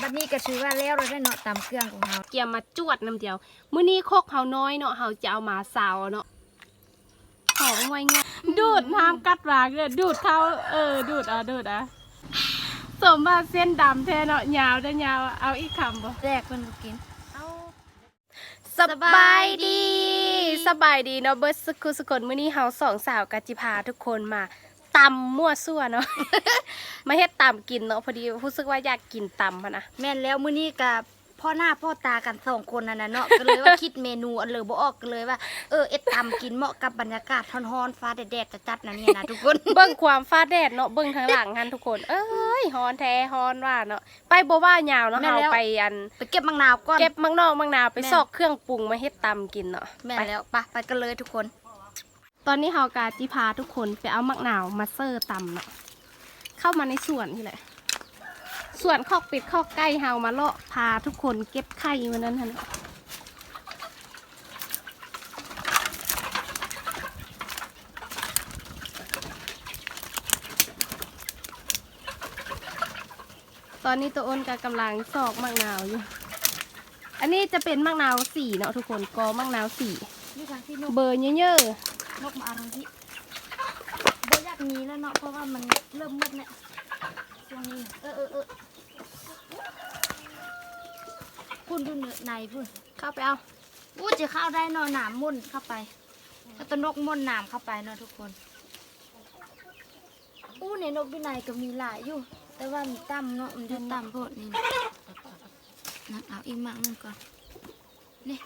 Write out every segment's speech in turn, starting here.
บัดนี้ก็ถือว่าแล้วเราได้เนาะตำเครื่องของเราเกียมมาจวดน้ำเดียว มื้อนี้โคกเฮาน้อยเนาะเฮาจะเอามาซาวเนาะหอมไว้งดูดน้ำกัดหวากเลยดูดเท้าเออดูดเอาดูดเอาสมว่าเส้นดำแท้เนาะยาวได้อยาวเอาอีกคำบ่แรกเพิ่นบ่กินสบายดี สบายดีเนาะเบิร์ดสกุลสกลมื้อนี้เฮาสองสาวกะจิพาทุกคนมา ตำมั่วซั่วเนาะ มาเฮ็ดตำกินเนาะพอดีรู้สึกว่าอยากกินตำพะนะแม่นแล้วมื้อนี้ก็พ่อหน้าพ่อตากันสองคนนั่นน่ะเนาะก็เลยว่าคิดเมนูอันเลยบ่ออกก็เลยว่าเออเอ็ดตำกินเหมาะกับบรรยากาศร้อนๆฟ้าแดดๆจัดๆนั่นเนี่ยนะทุกคน เบิ่งความฟ้าแดดเนาะเบิ่งทางหลังหันทุกคน เอ้ยฮ้อนแท้ฮ้อนว่าเนาะไปบ่ว่ายาวเนาะแม่นเฮาแล้ว ไปอัน ไปเก็บมังนาวก่อน เก็บมังนอกมังนาวไปแม่น ซอกเครื่องปรุงมาเฮ็ดตำกินเนาะแม่นไปแล้วไปไปกันเลยทุกคน ตอนนี้เฮากาจิพาทุกคนไปเอามักนาวมาเซอร์ตำเนาะเข้ามาในสวนนี่แหละสวนคอกเป็ดคอกไก่เฮามาเลาะพาทุกคนเก็บไข่วันนั้นฮะเนาะตอนนี้ตัวอ้นก็กำลังซอกมักนาวอยู่ อันนี้จะเป็นมักนาวสีเนาะทุกคนกอมักนาวสีนี่ทางที่นกเบอร์เยอะๆ นกมาเอาทางที่บ่อยากมีแล้วเนาะเพราะว่ามันเริ่มมืดเนี่ยช่วงนี้เออเออเออคุณดูเนื้อในพุ่นเข้าไปเอาอู้จะเข้าได้เนอนหนามมุ่นเข้าไปแล้วตัวนกมุ่นหนามเข้าไปเนาะทุกคนอู้ในนกวินัยก็มีหลายอยู่ แต่ว่ามีต่ำเนาะมันจะต่ำโพดนี่นะเอาอีกมั่งหนึงก่อนนี่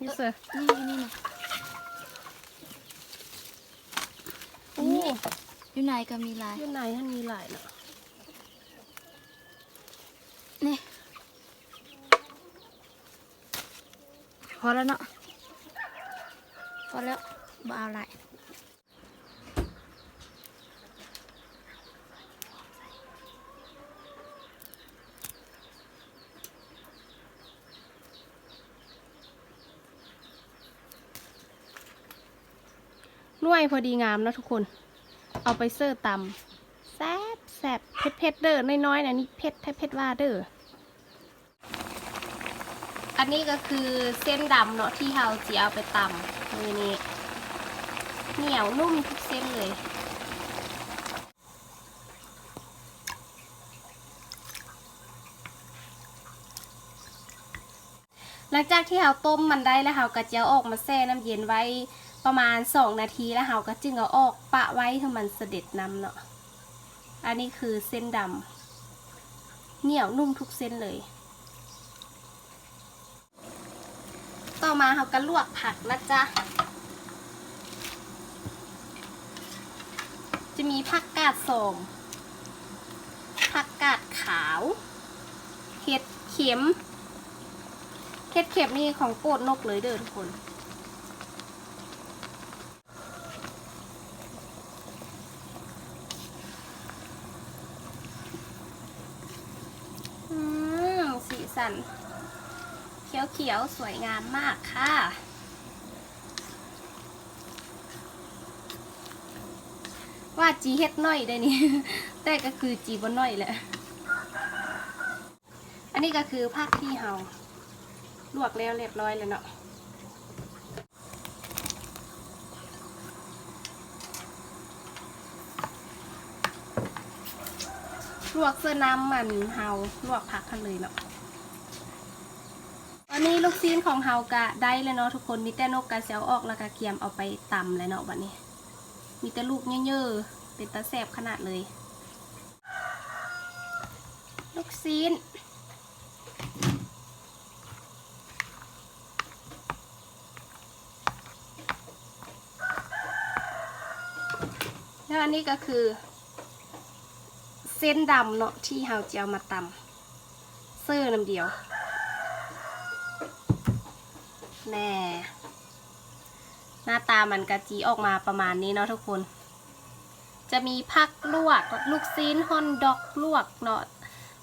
นี่เสือนี่นี่นะอู้วินัยก็มีหลาย อยู่ไหนท่านมีหลายเนาะนี่ พอแล้วเนาะ พอแล้วบ่เอาหลายหน่วยพอดีงามเนาะทุกคน เอาไปเสิร์ฟตำแซ่บแซ่บเผ็ดเผ็ดเด้อน้อยๆนะนี่เผ็ดแท้เผ็ดว่าเด้ออันนี้ก็คือเส้นดำเนาะที่เราจะเอาไปตำนี่นี่เหนียวนุ่มทุกเส้นเลยหลังจากที่เราต้มมันได้แล้วเราก็จะออกมาแช่น้ำเย็นไว้ ประมาณ 2 นาทีแล้วเราก็จึงเอาออกปะไว้ให้มันเสด็จน้ำเนาะ อันนี้คือเส้นดำเหนียวนุ่มทุกเส้นเลย ต่อมาเราก็ลวกผักนะจ๊ะ จะมีผักกาดส้มผักกาดขาวเห็ดเข็มเห็ดเข็มนี่ของโปรดนกเลยเด้อทุกคน อืม สันเขียวๆ สวยงามมากค่ะว่าจีเฮ็ดน้อยได้นี่แต่ก็คือจีบ่น้อยแหละ อันนี้ก็คือผักที่เฮาลวกแล้วเรียบร้อยแล้วเนาะลวกเสื้อน้ำมันเฮาลวกผักกันเลยเนาะ ตอนนี้ลูกซีนของเฮากะได้เลยเนาะทุกคนมีแต่นกกระเซียวออกแล้วก็เกียมเอาไปตำเลยเนาะวันนี้ มีแต่ลูกเยอะๆเป็นตาแสบขนาดเลย ลูกซีนแล้วอันนี้ก็คือ เส้นดำเนาะที่เราเจะเอามาตำเสื้อน้ำเดียว แน่หน้าตามันกะจีออกมาประมาณนี้เนาะทุกคน จะมีผักลวก ลูกซีนฮอนดอกลวกเนาะ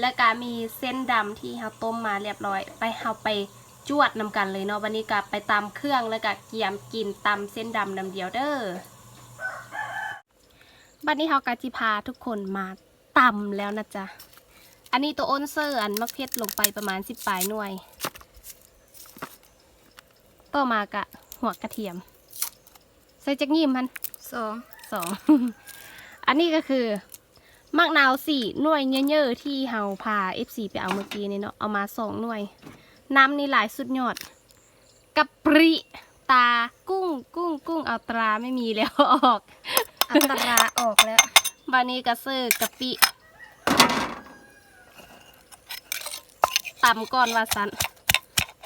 แล้วก็มีเส้นดำที่เราต้มมาเรียบร้อย ไปเราไปจวดนำกันเลยเนาะวันนี้ก็ไปตำเครื่องแล้วก็เกียมกินตำเส้นดำน้ำเดียวเด้อบัดนี้เรากาจิพาทุกคนมาตำแล้วนะจ๊ะอันนี้ตัวอ้นเซอร์อันมักเพชรลงไปประมาณสิบปลายหน่วย ต่อมากะหัวกระเทียม ใส่จักยิมพันสองสอง อันนี้ก็คือมักนาวสี่หน่วยเยอะๆที่เฮาพา F4 ไปเอาเมื่อกี้นี่เนาะเอามาสองหน่วย น้ำนี่หลายสุดยอดกะปริตากุ้งกุ้งกุ้งเอาตราไม่มีแล้วออกอัตราออกแล้วบานี้กระเซอร์กะปิตำก่อนว่าสัน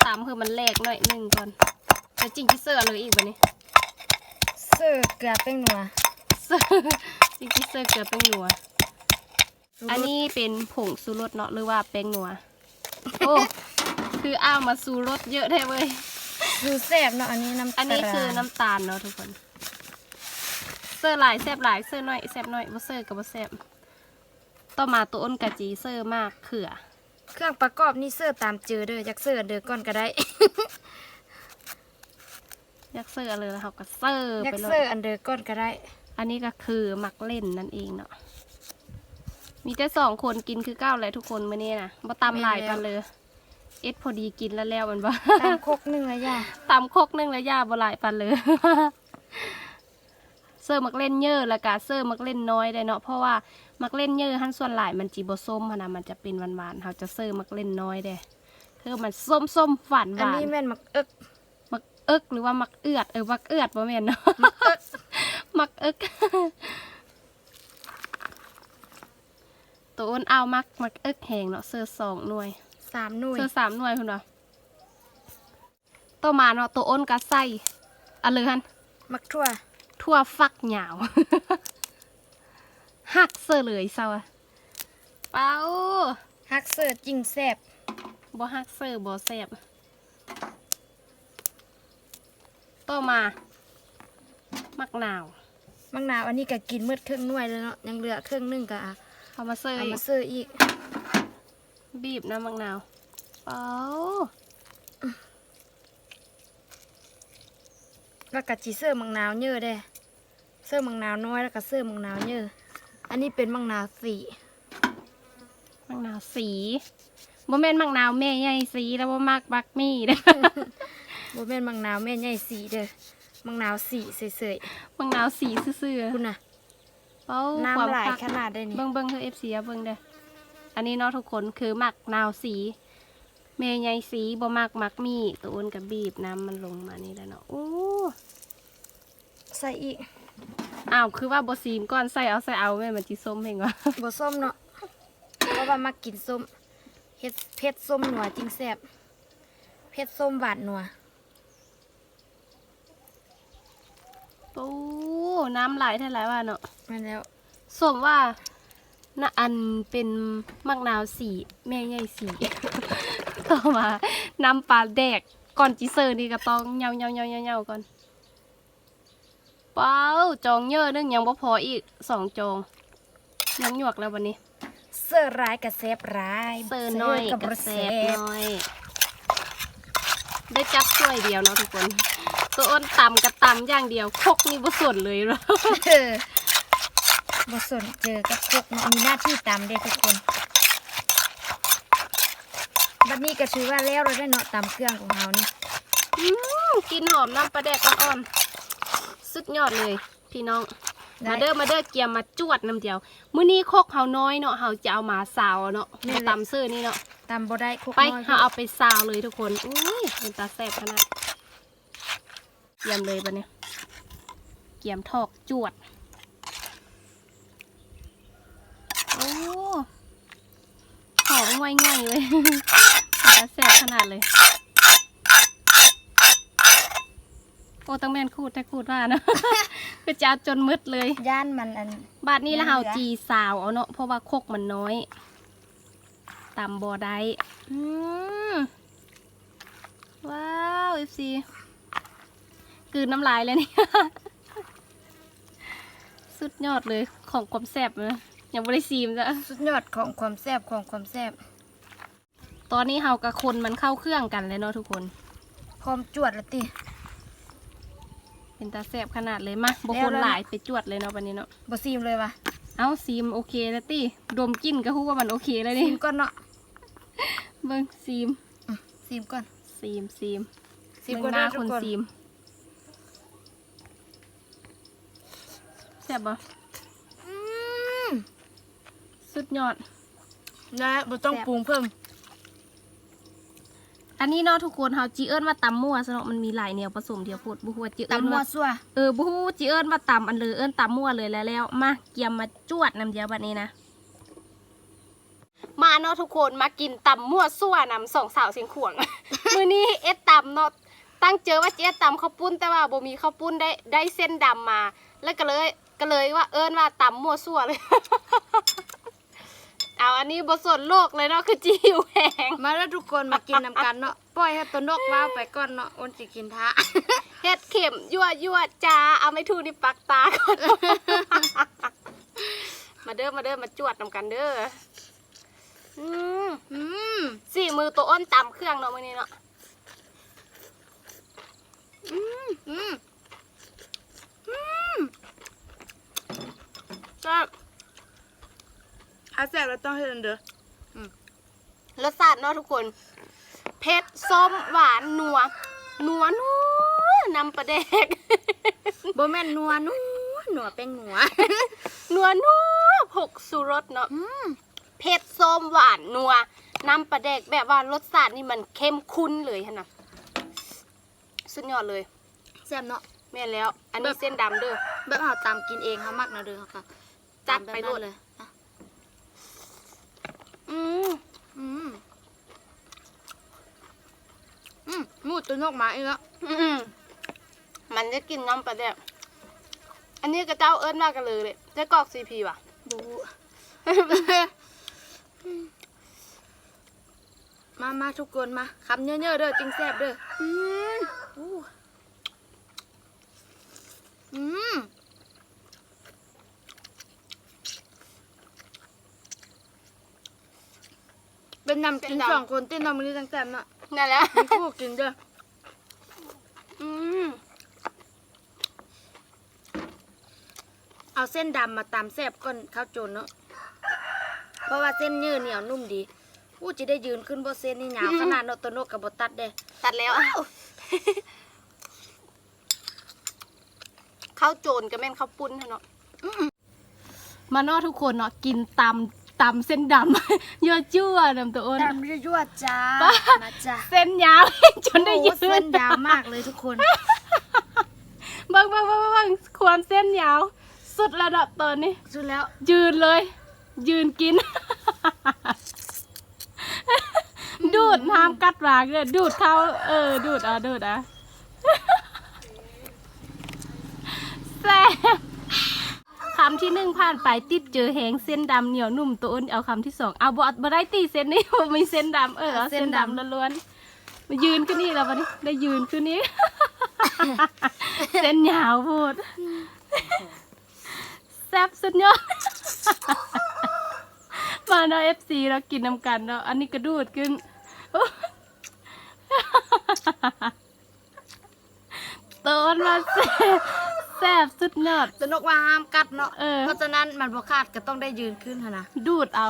ตำคือมันแหลกหน่อยหนึ่งก่อน แต่จริงที่เซอร์เลยอีกวันนี้ เสื้อเกลือแป้งนัวเซอร์จริงที่เซอร์เกลือแป้งนัว อันนี้เป็นผงซูรสเนาะหรือว่าแป้งนัว โอ้ คืออ้าวมาซูรสเยอะได้เว้ยดูแซ่บเนาะอันนี้น้ำอันนี้ตาลคือน้ำตาลเนาะทุกคนเซอร์หลายแซบหลายเซอร์น้อยแซบน้อยบ่เซอร์กับบ่แซบต่อมาตัวอ้นกะจีเซอร์มากเขือเครื่องประกอบนี่เสื้อตามเจอเด้ออยากเสื้อเด้อก่อนก็ได้ ยักเซอร์เลยแล้วเขาก็เซอร์อยากไปเลเสื้อยอันเด้อก่อนก็ได้ อันนี้ก็คือมักเล่นนั่นเองเนาะมีแต่สองคนกินคือเก้าเลยทุกคนมื้อนี้นะบ่ตำหลายกันเลย เอ็ดพอดีกินแล้วแล้วมันบ่ ตามคกหนึงเลยย่าตำคกหนึงแล้วย่าบ่หลายปันเลย เซอร์มักเล่นเยอะแล้วก็เซอร์มักเล่นน้อยได้เนาะเพราะว่ามักเล่นเยอะหันส่วนหลายมันจีบ่ส้มหั้นนะมันจะเป็นหวานๆเขาจะเซอร์มักเล่นน้อยเด้คือมันส้มส้มๆหวานหอันวานนี้แม่นมักเอิกมัก เอิกหรือว่ามักเอือดเออมักเอือดบ่แม่นเนาะมักเอิกตัวอ้นเอามักมักเอิกแหงเนาะเซอร์สองหน่วยสามหน่วยเซอร์สามหน่วยคุณเนาะต่อมาเนาะตัวอ้นก็ใส่อะเลยฮันมักทั่วทั่วฟักหยาวหักเซอร์เลยเซาอะเป้าฮักเสื้อจริงแซ่บบ่หักเซอร์บ่แซ่บ ต่อมามักนาวมักนาวอันนี้ก็กินเมื่อครึ่งหน่วยแล้วเนาะยังเหลือครึ่งหนึงก็อะเอามาเซอร์เอาอีมากเสื้ออีกบีบน้ำมักนาวเป้าแล้วก็จีเสื้อมังนาวเยอะเด้เสื้อมังนาวน้อยแล้วก็เสื้อมังนาวเยอะอันนี้เป็นมังนาวสีมักนาวสีบ่แม่นมักนาวแม่ใหญ่สีแล้วบ่มักบักมี่เด้อ บ่แม่นมังนาวแม่ใหญ่สีเด้อมังนาวสีเสยมักนาวสีซื่อๆคุณน่ะๆเป้าน้ำความหลายคักขนาดได้นี่เบิ่งเบิ่งคือ FC อะเบิ่งเด้ออันนี้เนาะทุกคนคือมักนาวสีแม่ใหญ่สีบ่มักมักมี่ตัวอ้นกับบีบน้ำมันลงมานี่แล้วเนาะโอ้ใส่อีกอ้าวคือว่าบ่ซีมก่อนใส่เอาใส่เอาแม่มันสิส้มเห็นวะบ่ส้มเนาะเพราะว่ามักกินส้มเฮ็ดเผ็ดส้มหนัวจริงแซ่บเผ็ดส้มหวานหนัว โอ้น้ำไหลเท่าไหร่วะเนาะนั่นแล้วสมว่าน่ะอันเป็นมักนาวสีแม่ใหญ่สีต่อมาน้ำปลาแดกก่อนจิเซอร์นี่ก็ต้องเหยาเหยาเหยาเหยาเหยาก่อนเป้าจองเยอะนึงยังบ่พออีกสองจองยังหยวกแล้ววันนี้ เสื้อร้ายกับแซ่บร้ายเซอร์น้อยกับกระบ่แซแซ่บบน้อย ได้จับถ้วยเดียวเนาะทุกคน ตัวอ้นตำกับตำอย่างเดียวคกนี่บ่ส่วนเลยเนาะเออบ่สนเจอกับพวกเนาะมีหน้าที่ตามเด้ทุกคน บัดนี้ก็ถือว่าแล้วเราได้เนาะตามเครื่องของเรานี่อืมกลินหอมน้ำปลาแดกอ่อนๆสุดยอดเลย พี่น้อง มาเด้อมาเด้อเกียมมาจวดน้ำเดียว มื้อนี้คกเฮาน้อยเนาะเฮาจะเอามาซาวเนาะมาตำซื้อนี่เนาะตามบ่ได้คุกไปน้อยเฮาเอาไปซาวเลยทุกคนอุ้ยเป็นตาแซ่บขนาด เกียมเลยปะเนี่ยเกียมทอกจวด โอ้หอมง่อยง่อยๆเลยเป็นตาแซ่บขนาดเลย โอ้ต้องแม่นคูดแต่คูดว่าเนาะคือจะเอาจนมืดเลยย่านมันอัน บาทนี้ละยังเฮาเหลือจีสาวเอาเนาะเพราะว่าโคกมันน้อยตำบอได้อืมว้าวเอฟซี กลืนน้ำลายเลยนี่สุดยอดเลยของความแซ่บนะยังไม่ได้ซีมจ้ะสุดยอดของความแซ่บของความแซ่บตอนนี้เฮากับคนมันเข้าเครื่องกันเลยเนาะทุกคน พร้อมจวดแล้วติ เป็นตาแซ่บขนาดเลยมาบุแล้วคนแล้วหลายไปจวดเลยเนาะวันนี้เนาะบ่ซีมเลยวะเอาเอาซีมโอเคแล้วติดมกลินก็ฮู้ว่ามันโอเคแล้วซีนี่มก่อนเนาะเบิ่งซีมอืมซีมก่อนซีมซีมซีมเบิ่ก่อนงหน้าเด้อคนทุกซีม ซ่บบ่อืมสุดยอดนะบ่ต้องแซ่บปรุงเพิ่ม อันนี้เนาะทุกคนเฮาจีเอิ้นว่าตำมั่วซะเนาะมันมีหลายแนวผสมเดียวโพดบ่ฮู้ว่าจีเอิ้นตำมั่วว่าซั่วเออบ่ฮู้จีเอิ้นว่าตำอันเลยเอิ้นตำมั่วเลยแล้วแล้วมาเกียมมาจวดน้ำเดียวบัดนี้นะ มาเนาะทุกคนมากินตำมั่วซั่วนำสองสาวเสียงขวง มื้อนี้เอ็ดตำเนาะตั้งเจอว่าเจ๊ตำข้าวปุ้นแต่ว่าบ่มีข้าวปุ้นได้ได้เส้นดำมา แล้วก็เลยก็เลยว่าเอิ้นว่าตำมั่วซั่วเลย เอาอันนี้บ่สนโลกเลยเนาะคือจิวแหงมาแล้วทุกคนมากินนำกันเนาะปล่อยให้ตัวนกว้าวไปก่อนเนาะอ้นสิกินท่าเฮ็ดเข็มยั่วยั่วจ้าเอาไม่ถูกนี่ปักตาก่อน มาเด้อมาเด้อมาจวดนำกันเด้ออืมอืมสี่มือตัวอ้นตำเครื่องเนาะมื้อนี้เนาะอืมอืม ก็ถ้าแซ่บเราต้องให้เด้อรสชาติเนาะทุกคน เผ็ดส้มหวานนัวนัวนัวนำประเดกบ่แม่นนัวนัวหนัวเป็นหัวนัวนัวผกสุรสเนาะอืมเผ็ดส้มหวานนัวนำประเดกแบบว่ารสชาตินี่มันเข้มข้นเลยฮะนะสุดยอดเลยแซ่บเนาะแม่นแล้ว อันนี้เส้นดำเด้อแบบเฮาตามกินเองเฮามักนะเด้อค่ะ จัดไปตามแบบโลนั้นดเลยอะอืมอืมอืมหมูตัวนกมาอีกแล้วอืมมันจะกินน้ำปลาแดกอันนี้กระเจ้าเอิ้นว่ากันเลยเลยได้กรอกซีพีว่ะบูมามาทุกคนมาคำเยอะๆเด้อจึงแซ่บเด้ออืมอู้อืม เป็นนำกินสองคนเต้นนำมือตั้งแต่น่ะนั่นแหละมีคู่กินเด้ออืมเอาเส้นดำมาตำแซ่บก่อนข้าวโจนเนาะเพราะว่าเส้นเนื้อเหนียวนุ่มดีอู้จะได้ยืนขึ้นบนเส้นนี่หยาวขนาดเนาะตัวนกกับบตัดเด้ตัดแล้วข้าวโจรก็แม่นข้าวปุ้นเนาะมาเนาะทุกคนเนาะกินตำ ตำเส้นดำ เยอะจั่วนำตัวอ้น ดำยั่วๆจ้าบ้า มาจ้าเส้นยาว จนได้ยืโอ้เส้นนยาวมากเลยทุกคนเบิ่งเบิ่งเบิ่งเบิ่งความเส้นยาว สุดระดับตอนนี้ สุดแล้วยืนเลย ยืนกิน ดูดน้ำกัดหวางเลยดูดเข้าเออ ดูดอะดูดอะแซ่บ คำที่หนึ่งผ่านไปติดเจอแหงเส้นดำเหนียวนุ่มตัวอ้นเอาคำที่สองเอาบอดบ่ได้ตีเส้นนี้บ่มีเส้นดำเออเอาเส้นดำล้วนๆมายืนขึ้นนี่แล้ววันนี้ได้ยืนขึ้นนี่เส้นยาวพูดแซ่บสุดยอดมาเนาะเอฟซีเรากินน้ำกันเนาะอันนี้กระดูดขึ้นต้นมาแซ่บ แซ่บสุดยอดตัวนกว่าห้ามกัดเนาะ เออ เพราะฉะนั้นมันบ่ขาดก็ต้องได้ยืนขึ้นหั่นนะดูดเอา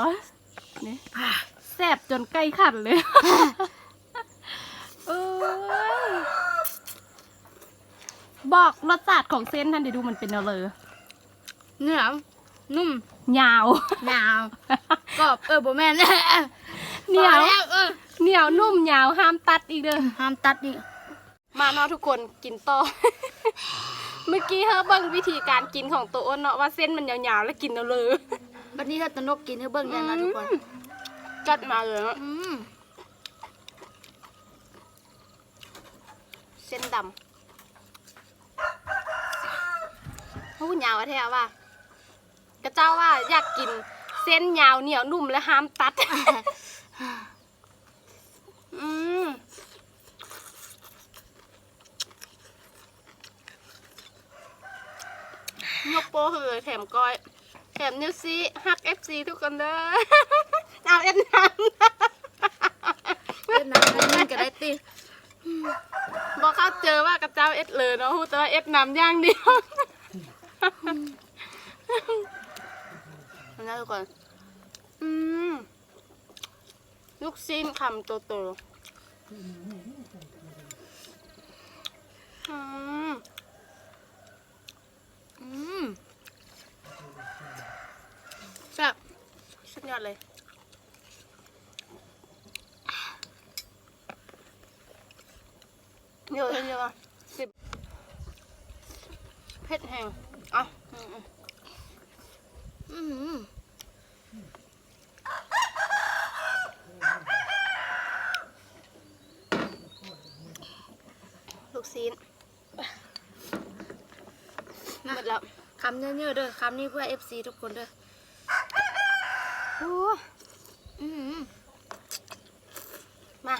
นี่แซ่บจนใกล้ขัดเลยเอ้ยบอกรสชาติของเส้นท่านเดี๋ยวดูมันเป็นเอาเลยเหนียวนุ่มยาวยาวกรอบเออบ่แม่นเหนียว พอแล้วเออเหนียวนุ่มยาวห้ามตัดอีกเด้อ ห้ามตัดนี่ มาเนาะทุกคนกินต่อ เมื่อกี้เฮาเบิ่งวิธีการกินของตัวอ้นเนาะว่าเส้นมันยาวๆแล้วกินเอาเลยบัดนี้ถ้าตัวนกกินให้เบิ่งอย่างนะทุกคนจัดมาเลยเนาะอืมเส้นดำหูยาวอะแท้ว่ากระเจ้าว่าอยากกินเส้นยาวเหนียวนุ่มและห้ามตัด อืม ยกโป้เลยแถมก้อย แถมนิ้วซีฮักเอฟซีทุกคนเด้อเอาเอ็นน้เวียดนามได้มันก็ได้ติำบอกเขาเจอว่ากระเจ้าเอ็ดเลยเนาะฮู้แต่ว่าเอ็ดน้ำอย่างเดียวทุกคนอืมลูกซีนคำโตโตๆอืมอืม แซ่บสุดยอดเลย เยอะเยอะสิบเผ็ดแห้งอะอืมอืมลูกซีน หมดแล้วคำเยอะๆเด้อคำนี้เพื่อ FC ทุกคนเด้อโอ้มา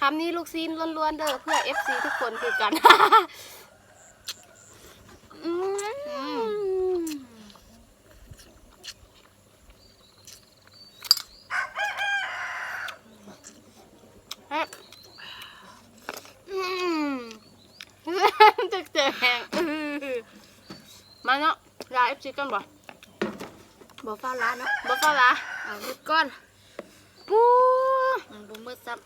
คำนี้ลูกซีนล้วนๆเด้อเพื่อ FC ทุกคนคือกันอืมเฮ้ยอืมจะแจงอื้อ มาเนาะลา FC กันบ่บ่ฟ้าร้านเนาะบ่ฟ้าละเอาหยุดก่อนปู๊มันบ่มืดซับ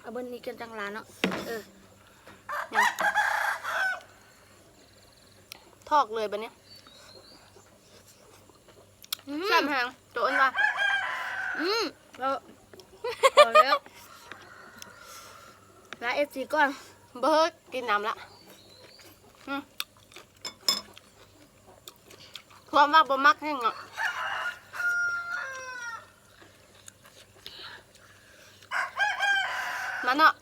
เอาเบิ่นนี้กันจังหลานเนาะเออเนี่ยทอกเลยบัดเนี้ยอืมแซ่บแหงโจนว่ะอืมแล้วพอแล้วลา FC ก่อนเบิร์ดกินน้ำละอืม ความว่าบ่มักแห้งอะมาเนาะ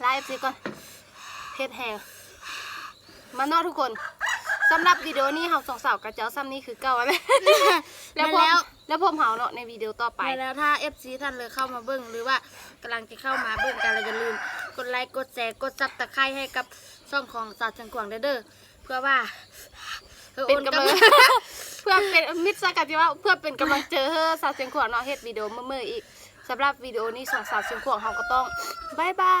ไลฟ์สิก่อนเฮ็ดแห้งมาเนาะทุกคนสำหรับวิดีโอนี้เฮาสองสาวกระเจ้าซ้ำนี้คือเก่าแล้วแล้วพบแล้วพบเฮาเนาะในวิดีโอต่อไปไปแล้วถ้า FC ท่านเลยเข้ามาเบิ่งหรือว่ากำลังจะเข้ามาเบิ่งกันเราอย่าลืม กดไลค์กดแชร์กดซับตะไคร้ให้กับช่องของสาวเชียงขวางเด้อเด้อเพื่อว่าออ เป็นโอนกำลังเพื่อเป็นมิตรสกัดที่ว่าเพื่อเป็นกำลังเจอเฮ้อสาวเสียงขวางเนาะเฮ็ดวิดีโอเมื่อๆอีกสำหรับวิดีโอนี้สองสาวเสียงขวางเราก็ต้องบายบา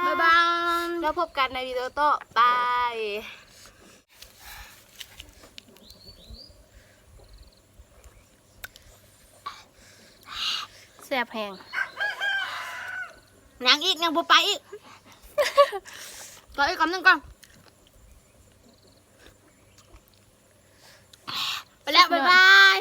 ยบ๊ายบายแล้วพบกันในวิดีโอต่อไปแซ่บแหงยังอีกยังบ่ไปอีกต่ออีกคำหนึงก่อน ไปแล้วบ๊ายบาย